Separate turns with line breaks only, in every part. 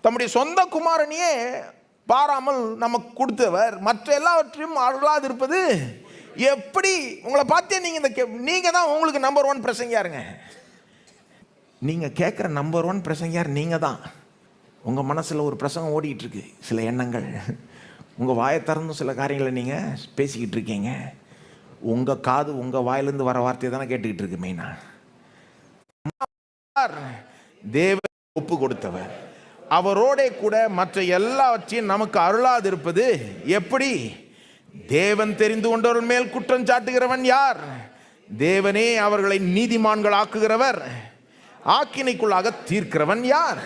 தம்முடைய சொந்த குமாரனையே பாராமல் நமக்கு கொடுத்தவர். மற்ற எல்லாவற்றையும் அருளாது இருப்பது எப்படி? உங்களை பார்த்தே நீங்கள் இந்த கே- நீங்கள் தான் உங்களுக்கு நம்பர் ஒன் பிரசங்கியாருங்க நீங்கள் கேட்குற நம்பர் ஒன் பிரசங்கியார் நீங்கள் தான். உங்கள் மனசில் ஒரு பிரசங்கம் ஓடிக்கிட்டு இருக்கு சில எண்ணங்கள். உங்கள் வாயை திறந்தும் சில காரியங்களை நீங்கள் பேசிக்கிட்டு இருக்கீங்க. உங்கள் காது உங்கள் வாயிலிருந்து வர வார்த்தையை தானே கேட்டுக்கிட்டு இருக்கு மெயினாக தேவ ஒப்பு கொடுத்தவர். அவரோட கூட மற்ற எல்லாவற்றையும் நமக்கு அருளாதிருப்பது எப்படி? தேவன் தெரிந்து கொண்டவர்கள் மேல் குற்றம் சாட்டுகிறவன் யார்? தேவனே அவர்களை நீதிமான்கள் ஆக்குகிறவர் ஆக்கினைக்குள்ளாக தீர்க்கிறவன் யார்?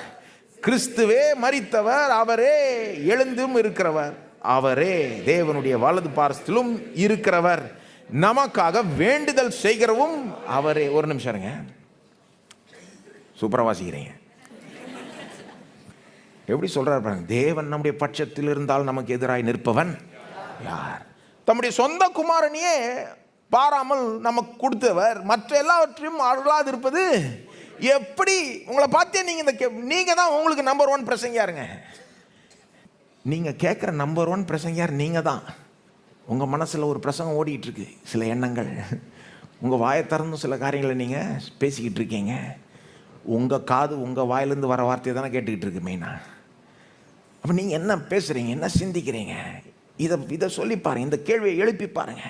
கிறிஸ்துவே மறித்தவர் அவரே எழுந்தும் இருக்கிறவர். அவரே தேவனுடைய வலது பாரஸ்திலும் இருக்கிறவர். நமக்காக வேண்டுதல் செய்கிறவும் அவரே. ஒரு நிமிஷம் இருங்க. சூப்பராக வாசிக்கிறீங்க. எப்படி சொல்றாரு பாருங்க தேவன் நம்முடைய பட்சத்தில் இருந்தால் நமக்கு எதிராய் நிற்பவன் யார்? தம்முடைய சொந்த குமாரனையே பாராமல் நமக்கு கொடுத்தவர் மற்ற எல்லாவற்றையும் அருளாது இருப்பது எப்படி? உங்களை பார்த்தே நீங்க இந்த கே- நீங்க தான் உங்களுக்கு நம்பர் ஒன் பிரசங்கியாருங்க நீங்க கேட்குற நம்பர் ஒன் பிரசங்கியார் நீங்க தான். உங்க மனசுல ஒரு பிரசங்கம் ஓடிட்டு இருக்கு சில எண்ணங்கள். உங்க வாயை திறந்தும் சில காரியங்களை நீங்க பேசிக்கிட்டு இருக்கீங்க உங்கள் காது உங்கள் வாயிலேருந்து வர வார்த்தையை தானே கேட்டுக்கிட்டு இருக்கு மெயினா அப்போ நீங்கள் என்ன பேசுகிறீங்க என்ன சிந்திக்கிறீங்க? இதை இதை சொல்லி பாருங்க. இந்த கேள்வியை எழுப்பி பாருங்க.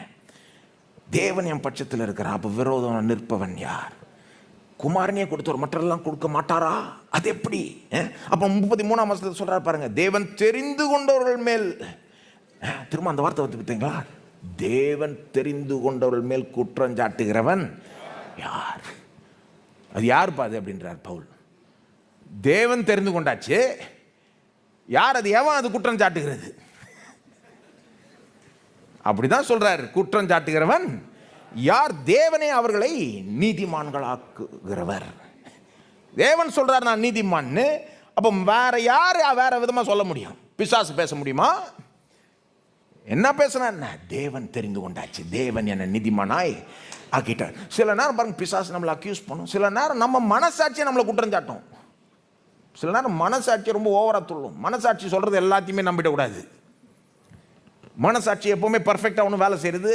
தேவன் என் பட்சத்தில் இருக்கிறார். அப்போ விரோதம் நிற்பவன் யார்? குமாரனே கொடுத்தவர் மற்றெல்லாம் கொடுக்க மாட்டாரா? அது எப்படி? அப்போ முப்பத்தி மூணாம் வருஷத்தில் சொல்கிறார் பாருங்க. தேவன் தெரிந்து கொண்டவர்கள் மேல் திரும்ப அந்த வார்த்தை வந்து பார்த்தீங்களா தேவன் தெரிந்து கொண்டவர்கள் மேல் குற்றம் சாட்டுகிறவன் யார்? அது யார் பாது அப்படின்றார் பவுல். தேவன் தெரிந்து கொண்டாச்சு. யார் அது ஏவன் அது குற்றம் சாட்டுகிறது? அப்படிதான் சொல்றார் குற்றம் சாட்டுகிறவன் யார் தேவனே அவர்களை நீதிமான்களாக்குகிறவர். தேவன் சொல்றார் நான் நீதிமான்னு அப்போ வேற யார் வேற விதமா சொல்ல முடியும்? பிசாசு பேச முடியுமா? என்ன பேசுனா என்ன? தேவன் தெரிந்து கொண்டாச்சு. தேவன் என்ன நீதிமானாய் ஆக்கிட்டார். சில நேரம் பாருங்க பிசாசு நம்மளை அக்யூஸ் பண்ணும். சில நேரம் நம்ம மனசாட்சியை நம்மளை குற்றம் சாட்டும். சில நேரம் மனசாட்சி ரொம்ப ஓவராக துள்ளும். மனசாட்சி சொல்கிறது எல்லாத்தையுமே நம்பிடக்கூடாது. மனசாட்சி எப்போவுமே பர்ஃபெக்டாக ஒன்றும் வேலை செய்கிறது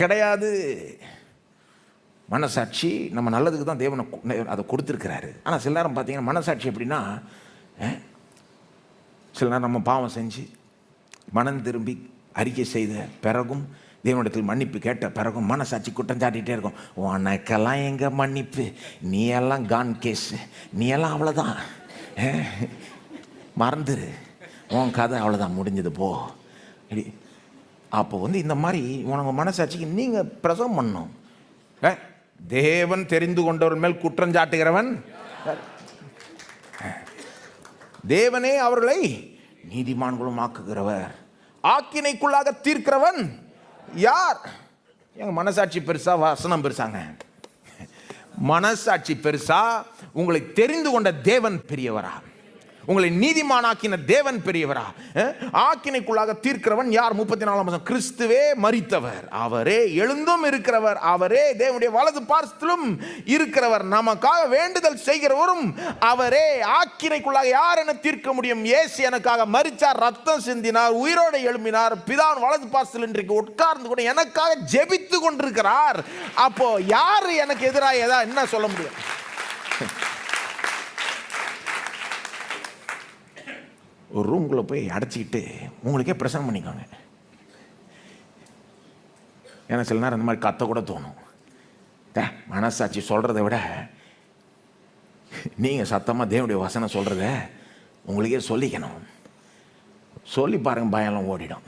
கிடையாது. மனசாட்சி நம்ம நல்லதுக்கு தான் தேவனை அதை கொடுத்துருக்கிறாரு. ஆனால் சில நேரம் பார்த்தீங்கன்னா மனசாட்சி எப்படின்னா சில நேரம் நம்ம பாவம் செஞ்சு மனம் திரும்பி அறிக்கை செய்த பிறகும் தேவனிடத்தில் மன்னிப்பு கேட்ட பிறகும் மனசாட்சி குற்றம் சாட்டிகிட்டே இருக்கும். உனக்கெல்லாம் எங்கே மன்னிப்பு? நீ எல்லாம் கான் கேஸ் நீ எல்லாம் அவ்வளோதான் மறந்துரு. உன் கதை அவ்வளோதான் முடிஞ்சது போ. அப்படி அப்போ வந்து இந்த மாதிரி உனக்கு மனசாட்சிக்கு நீங்கள் பிரசவம் பண்ணும் தேவன் தெரிந்து கொண்டவர் மேல் குற்றம் சாட்டுகிறவன். தேவனே அவர்களை நீதிமான்களும் ஆக்குகிறவர். ஆக்கினைக்குள்ளாக தீர்க்கிறவன். யார்? எங்க மனசாட்சி பெருசா வசனம் பெருசாங்க. மனசாட்சி பெருசா உங்களை தெரிந்து கொண்ட தேவன் பெரியவரா. உங்களை நீதிமானாக்கின தேவன் பெரியவரா ஆக்கினைக்குள்ளாக தீர்க்கிறவன் யார்? முப்பத்தி நாலாம் மாதம் கிறிஸ்துவே மறித்தவர் அவரே எழுந்தும் இருக்கிறவர். அவரே தேவனுடைய வலது பார்த்திலும் இருக்கிறவர். நமக்காக வேண்டுதல் செய்கிறவரும் அவரே. ஆக்கினைக்குள்ளாக யார் என தீர்க்க முடியும்? ஏசு எனக்காக மறிச்சார் ரத்தம் சிந்தினார் உயிரோடு எழும்பினார் பிதான் வலது பார்சல் இன்றைக்கு உட்கார்ந்து கூட எனக்காக ஜெபித்து கொண்டிருக்கிறார். அப்போ யார் எனக்கு எதிராக ஏதா என்ன சொல்ல முடியும்? ஒரு ரூம்குள்ளே போய் அடைச்சிக்கிட்டு உங்களுக்கே பிரசனம் பண்ணிக்கோங்க. ஏன்னா சில நேரம் இந்த மாதிரி கத்த கூட தோணும். மனசாட்சி சொல்கிறத விட நீங்கள் சத்தமாக தேவனுடைய வசனம் சொல்கிறத உங்களுக்கே சொல்லிக்கணும். சொல்லி பாருங்க பயம்லாம் ஓடிடும்.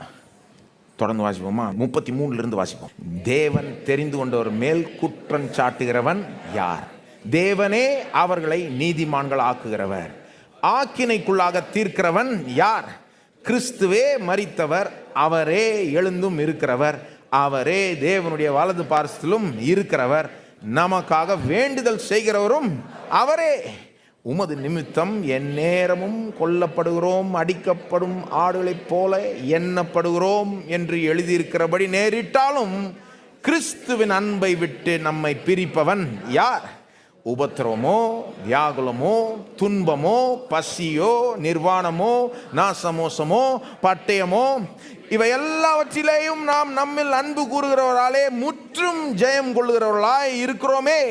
தொடர்ந்து வாசிப்போமா? முப்பத்தி மூணுலேருந்து வாசிப்போம். தேவன் தெரிந்து கொண்டவர் மேல் குற்றம் சாட்டுகிறவன் யார்? தேவனே அவர்களை நீதிமான்கள் ஆக்குகிறவர் ஆக்கினைக்குள்ளாக தீர்க்கிறவன் யார்? கிறிஸ்துவே மறித்தவர் அவரே எழுந்தும் இருக்கிறவர் அவரே தேவனுடைய வலது பார்சலும் இருக்கிறவர். நமக்காக வேண்டுதல் செய்கிறவரும் அவரே. உமது நிமித்தம் எந்நேரமும் கொல்லப்படுகிறோம் அடிக்கப்படும் ஆடுகளைப் போல எண்ணப்படுகிறோம் என்று எழுதியிருக்கிறபடி நேரிட்டாலும் கிறிஸ்துவின் அன்பை விட்டு நம்மை பிரிப்பவன் யார்? உபத்திரவமோ வியாகுலமோ துன்பமோ பசியோ நிர்வாணமோ நாசமோசமோ பட்டயமோ இவை எல்லாவற்றிலேயும் நாம் நம்மில் அன்பு கூறுகிறவராலே முற்றும் ஜெயம் கொள்கிறவர்களாய் இருக்கிறோமே.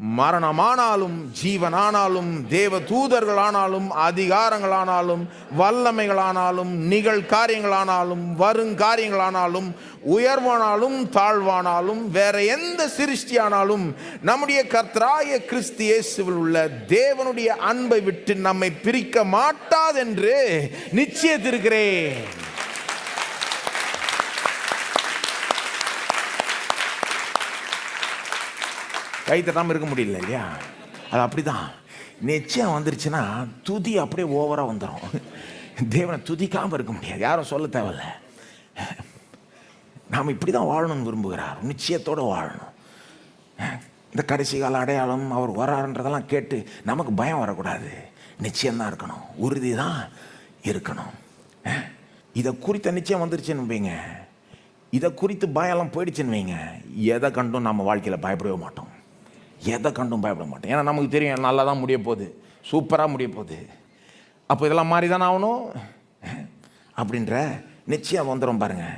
மரணமானாலும் ஜீவனானாலும் தேவ தூதர்களானாலும் அதிகாரங்களானாலும் வல்லமைகளானாலும் நிகழ் காரியங்களானாலும் வருங்காரியங்களானாலும் உயர்வானாலும் தாழ்வானாலும் வேற எந்த சிருஷ்டியானாலும் நம்முடைய கர்த்தராய கிறிஸ்து இயேசுவில் உள்ள தேவனுடைய அன்பை விட்டு நம்மை பிரிக்க மாட்டாதென்று நிச்சயத்திருக்கிறேன். கை தட்டாமல் இருக்க முடியல இல்லையா? அது அப்படிதான். நிச்சயம் வந்துருச்சுன்னா துதி அப்படியே ஓவராக வந்துடும் தேவனை துதிக்காமல் இருக்க முடியாது. யாரும் சொல்ல தேவையில்ல. நாம் இப்படி தான் வாழணும்னு விரும்புகிறார். நிச்சயத்தோடு வாழணும். இந்த கடைசி கால அடையாளம் அவர் வராருன்றதெல்லாம் கேட்டு நமக்கு பயம் வரக்கூடாது. நிச்சயம்தான் இருக்கணும். உறுதி தான் இருக்கணும். இதை குறித்த நிச்சயம் வந்துருச்சுன்னு வைங்க. இதை குறித்து பயம்லாம் போயிடுச்சுன்னு வைங்க. எதை கண்டும் நம்ம வாழ்க்கையில் பயப்படவே மாட்டோம். எதை கண்டும் பயப்பட மாட்டோம் ஏன்னா நமக்கு தெரியும் நல்லா தான் முடிய போகுது சூப்பராக முடிய போகுது அப்போ இதெல்லாம் மாறி தானே ஆகணும்? அப்படின்ற நிச்சயம் வந்துடும் பாருங்கள்